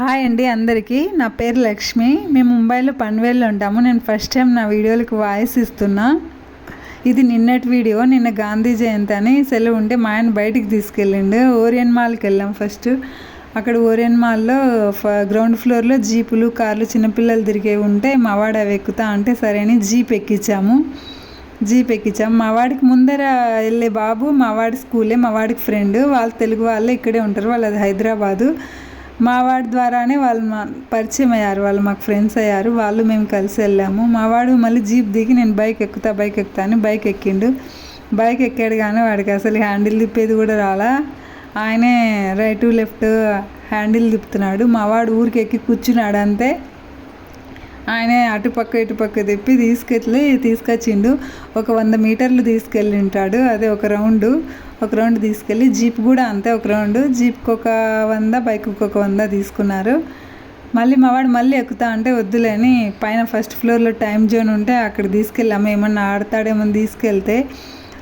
Hi అండి అందరికీ. నా పేరు లక్ష్మి. మేము ముంబైలో పన్వేల్లో ఉంటాము. నేను ఫస్ట్ టైం నా వీడియోలకు వాయిస్ ఇస్తున్నా. ఇది నిన్నటి వీడియో. నిన్న గాంధీ జయంతి అని సెలవు ఉంటే మా ఆయన బయటికి తీసుకెళ్ళిండు. ఓరియన్ మాల్కి వెళ్ళాం ఫస్ట్. అక్కడ ఓరియన్ మాల్లో ఫ- గ్రౌండ్ ఫ్లోర్లో జీపులు కార్లు చిన్నపిల్లలు తిరిగేవి ఉంటే మా వాడు అవి ఎక్కుతా అంటే సరే అని జీప్ ఎక్కించాము. జీప్ ఎక్కించాం. మా వాడికి ముందర వెళ్ళే బాబు మా వాడి స్కూలే మా వాడికి ఫ్రెండ్. వాళ్ళు తెలుగు వాళ్ళే ఇక్కడే ఉంటారు. వాళ్ళది హైదరాబాదు. మా వాడి ద్వారానే వాళ్ళు మా పరిచయం అయ్యారు వాళ్ళు మాకు ఫ్రెండ్స్ అయ్యారు వాళ్ళు మేము కలిసి వెళ్ళాము. మా వాడు మళ్ళీ జీప్ దిగి నేను బైక్ ఎక్కుతా బైక్ ఎక్కుతా అని బైక్ ఎక్కిండు. బైక్ ఎక్కాడు కానీ వాడికి అసలు హ్యాండిల్ తిప్పేది కూడా రాలా. ఆయనే రైట్ లెఫ్ట్ హ్యాండిల్ తిప్పుతున్నాడు. మా వాడు ఊరికి ఎక్కి కూర్చున్నాడు అంతే ఆయన అటుపక్క ఇటుపక్క తిప్పి తీసుకెళ్ళి తీసుకొచ్చిండు. ఒక వంద మీటర్లు తీసుకెళ్ళి ఉంటాడు అదే ఒక రౌండ్. ఒక రౌండ్ తీసుకెళ్ళి జీప్ కూడా అంతే ఒక రౌండ్. జీప్కి ఒక వంద బైక్కి ఒక వంద తీసుకున్నారు. మళ్ళీ మావాడు మళ్ళీ ఎక్కుతా అంటే వద్దులేని పైన ఫస్ట్ ఫ్లోర్లో టైం జోన్ ఉంటే అక్కడ తీసుకెళ్ళాము ఏమన్నా ఆడతాడేమో తీసుకెళ్తే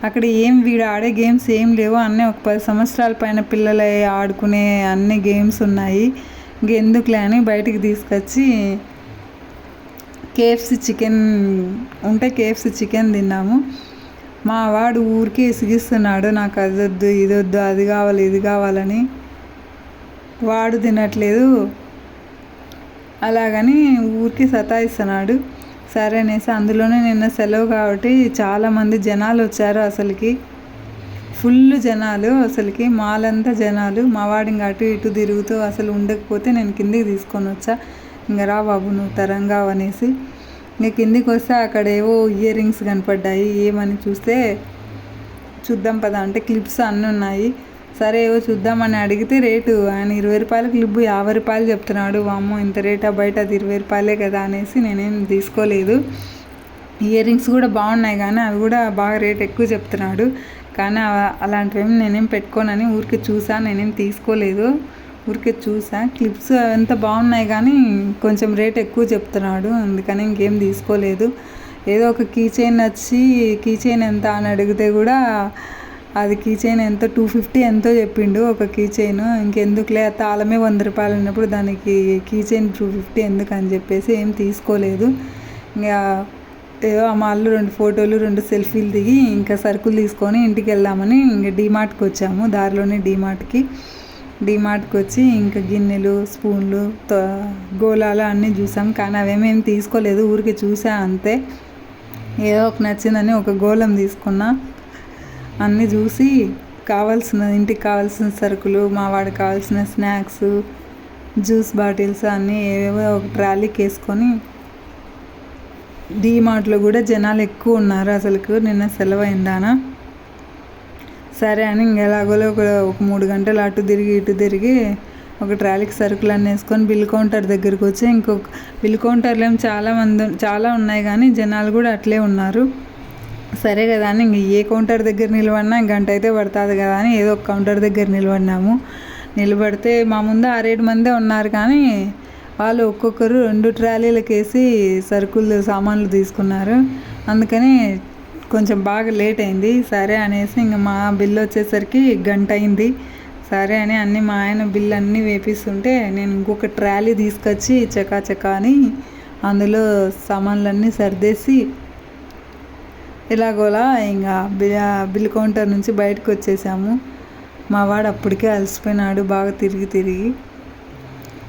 అక్కడ ఏం వీడు ఆడే గేమ్స్ ఏం లేవు. అన్నీ ఒక పది సంవత్సరాల పైన పిల్లలు ఆడుకునే అన్ని గేమ్స్ ఉన్నాయి. ఇంకెందుకులే అని బయటికి తీసుకొచ్చి కేఎఫ్సి చికెన్ ఉంటే కేఎఫ్సి చికెన్ తిన్నాము. మా వాడు ఊరికే ఇసిగిస్తున్నాడు నాకు అది వద్దు ఇది వద్దు అది కావాలి ఇది కావాలని. వాడు తినట్లేదు. అలాగని ఊరికి సతాయిస్తున్నాడు. సరే అనేసి అందులోనే నిన్న సెలవు కాబట్టి చాలామంది జనాలు వచ్చారు అసలుకి. ఫుల్ జనాలు అసలుకి మాలంతా జనాలు. మా వాడిని ఇంకా అటు ఇటు తిరుగుతూ అసలు ఉండకపోతే నేను కిందికి తీసుకొని వచ్చా. ఇంకా రా బాబు నువ్వు తరంగా అనేసి ఇంకా కిందికి వస్తే అక్కడ ఏవో ఇయర్ రింగ్స్ కనపడ్డాయి ఏమని చూస్తే చూద్దాం పదా అంటే క్లిప్స్ అన్నీ ఉన్నాయి. సరే ఏవో చూద్దామని అడిగితే రేటు ఆయన ఇరవై రూపాయల క్లిప్ యాభై రూపాయలు చెప్తున్నాడు వామ్మో ఇంత రేటా బయట అది ఇరవై రూపాయలే కదా అనేసి నేనేం తీసుకోలేదు. ఇయర్ రింగ్స్ కూడా బాగున్నాయి కానీ అవి కూడా బాగా రేట్ ఎక్కువ చెప్తున్నాడు. కానీ అలాంటివేమి నేనేం పెట్టుకోనని ఊరికి చూసా నేనేం తీసుకోలేదు. ఊరికే చూసా. క్లిప్స్ ఎంత బాగున్నాయి కానీ కొంచెం రేట్ ఎక్కువ చెప్తున్నాడు. అందుకని ఇంకేం తీసుకోలేదు. ఏదో ఒక కీ చైన్ వచ్చి కీ చైన్ ఎంత అని అడిగితే కూడా అది కీ చైన్ ఎంత? టూ ఫిఫ్టీ ఎంతో చెప్పిండు ఒక కీ చైన్ ఇంకెందుకులే తాళమే వంద రూపాయలు ఉన్నప్పుడు దానికి కీ చైన్ టూ ఫిఫ్టీ ఎందుకు అని చెప్పేసి ఏం తీసుకోలేదు. ఇంకా ఏదో ఆ మాల్లో రెండు ఫోటోలు రెండు సెల్ఫీలు దిగి ఇంకా సరుకులు తీసుకొని ఇంటికి వెళ్దామని ఇంకా డీమార్ట్కి వచ్చాము. దారిలోనే డీమార్ట్కి. డీమార్ట్కి వచ్చి ఇంకా గిన్నెలు స్పూన్లు గోళాలు అన్నీ చూసాం. కానీ అవేమేమి తీసుకోలేదు. ఊరికి చూసా అంతే. ఏదో ఒక నచ్చిందని ఒక గోళం తీసుకున్నా. అన్నీ చూసి కావాల్సిన ఇంటికి కావాల్సిన సరుకులు మా వాడికి కావాల్సిన స్నాక్స్ జ్యూస్ బాటిల్స్ అన్నీ ఏవేవో ఒక ట్రాలీకి వేసుకొని డీమార్ట్లో కూడా జనాలు ఎక్కువ ఉన్నారు అసలుకు. నిన్న సెలవు అయిందానా సరే అని ఇంకెలాగోలో ఒక ఒక మూడు గంటలు అటు తిరిగి ఇటు తిరిగి ఒక ట్రాలీకి సరుకులు అన్నీ వేసుకొని బిల్ కౌంటర్ దగ్గరికి వచ్చి ఇంకొక బిల్ కౌంటర్లో ఏమో చాలా మంది చాలా ఉన్నాయి కానీ జనాలు కూడా అట్లే ఉన్నారు. సరే కదా అని ఇంక ఏ కౌంటర్ దగ్గర నిలబడినా గంట అయితే పడుతుంది కదా అని ఏదో ఒక కౌంటర్ దగ్గర నిలబడినాము. నిలబడితే మా ముందు ఆరేడు మందే ఉన్నారు కానీ వాళ్ళు ఒక్కొక్కరు రెండు ట్రాలీలకు వేసి సరుకులు సామాన్లు తీసుకున్నారు. అందుకని కొంచెం బాగా లేట్ అయింది. సరే అనేసి ఇంక మా బిల్ వచ్చేసరికి గంట అయింది. సరే అని అన్ని మా ఆయన బిల్ అన్నీ వేపిస్తుంటే నేను ఇంకొక ట్రాలీ తీసుకొచ్చి చకా చకా అని అందులో సామాన్లన్నీ సర్దేసి ఇలాగోలా ఇంకా బి- బిల్ కౌంటర్ నుంచి బయటకు వచ్చేసాము. మా వాడు అప్పటికే అలసిపోయినాడు బాగా తిరిగి తిరిగి.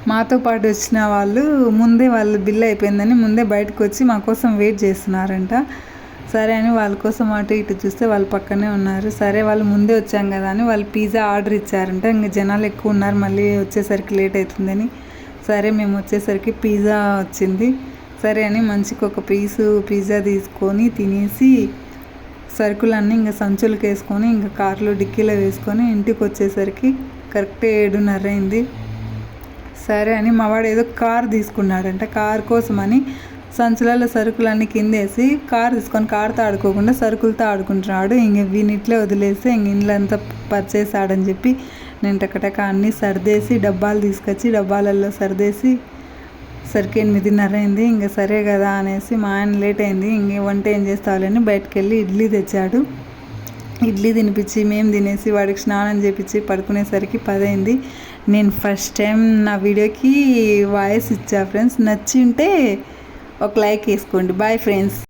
మాతో పాటు వచ్చిన వాళ్ళు ముందే వాళ్ళ బిల్ అయిపోయిందని ముందే బయటకు వచ్చి మా కోసం వెయిట్ చేస్తున్నారంట. సరే అని వాళ్ళ కోసం అటు ఇటు చూస్తే వాళ్ళు పక్కనే ఉన్నారు. సరే వాళ్ళు ముందే వచ్చాం కదా అని వాళ్ళు పిజ్జా ఆర్డర్ ఇచ్చారంట. ఇంకా జనాలు ఎక్కువ ఉన్నారు మళ్ళీ వచ్చేసరికి లేట్ అవుతుందని. సరే మేము వచ్చేసరికి పిజ్జా వచ్చింది. సరే అని మంచికి ఒక పీసు పిజ్జా తీసుకొని తినేసి సరుకులన్నీ ఇంకా సంచులకు వేసుకొని ఇంకా కార్లో డిక్కీలో వేసుకొని ఇంటికి వచ్చేసరికి కరెక్ట్ ఏడున్నర అయింది. సరే అని మావాడు ఏదో కార్ తీసుకున్నాడంట కార్ కోసమని సంచులలో సరుకులన్నీ కిందేసి కార్ తీసుకొని కారుతో ఆడుకోకుండా సరుకులతో ఆడుకుంటున్నాడు. ఇంక వీనిట్లే వదిలేసి ఇంక ఇండ్లంతా పర్చేసాడని చెప్పి నేను టకటక అన్నీ సర్దేసి డబ్బాలు తీసుకొచ్చి డబ్బాలలో సర్దేసి సరికి ఎనిమిదిన్నర అయింది ఇంకా సరే కదా అనేసి మా ఆయన లేట్ అయింది ఇంక వంట ఏం చేస్తావులని బయటకు వెళ్ళి ఇడ్లీ తెచ్చాడు. ఇడ్లీ తినిపించి మేము తినేసి వాడికి స్నానం చేపించి పడుకునేసరికి పదైంది. నేను ఫస్ట్ టైం నా వీడియోకి వాయిస్ ఇచ్చా ఫ్రెండ్స్. నచ్చింటే ఒక లైక్ వేసుకోండి. Bye friends